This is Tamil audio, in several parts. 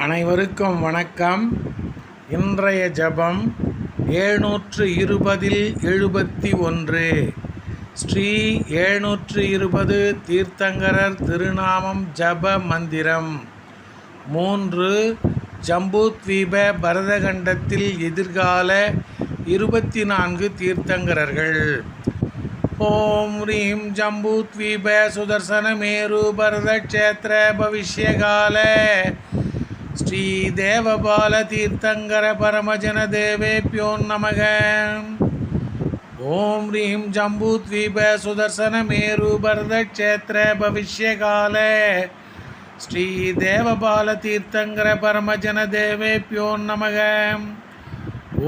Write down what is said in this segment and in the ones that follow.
அனைவருக்கும் வணக்கம். இன்றைய ஜபம் ஏழ்நூற்று இருபதில் எழுபத்தி ஒன்று. ஸ்ரீ ஏழ்நூற்று இருபது தீர்த்தங்கரர் திருநாமம் ஜப மந்திரம். மூன்று ஜம்பூத்வீப பரதகண்டத்தில் எதிர்கால இருபத்தி நான்கு தீர்த்தங்கரர்கள். ஓம் ஹ்ரீம் ஜம்பூத்வீப சுதர்சன மேரு பரத கஷேத்திர பரதக்ஷேத்திர பவிஷ்யகால. ஸ்ரீ தேவபால தீர்த்தங்கர பரமஜன தேவேபியோ நமக. ஓம் ஹ்ரீம் ஜம்பூத்வீப சுதர்சனமேரு பரதக்ஷேத்திர பவிஷ்யகால. ஸ்ரீ தேவபால தீர்த்தங்கர பரமஜன தேவேபியோ நமக.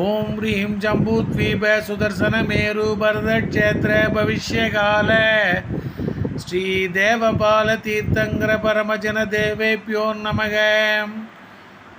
ஓம் ஹ்ரீம் ஜம்பூத்வீப சுதர்சனமேரு பரதக்ஷேத்திர பவிஷ்யகால. ஸ்ரீ தேவபால தீர்த்தங்கர பரமஜன தேவேபியோ நமக.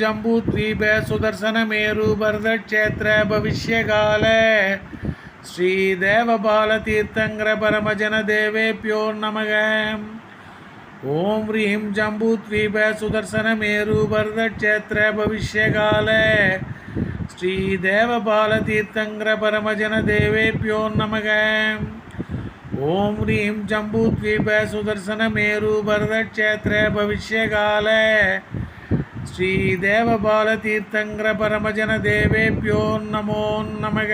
ஜம்பூத்வீப சுதர்சனமேரு பரதக்ஷேத்திர பவிஷ்யகால ஸ்ரீ தேவபால தீர்த்தங்கர பரமஜன தேவேபியோ நமக. ஓம் ஹ்ரீம் ஜம்பூத்வீப சுதர்சனமேரு பரதக்ஷேத்திர பவிஷ்யகால. ஸ்ரீ தேவபால தீர்த்தங்கர பரமஜன தீர்த்தங்கர பரமஜன தேவேபியோ நமோ நமக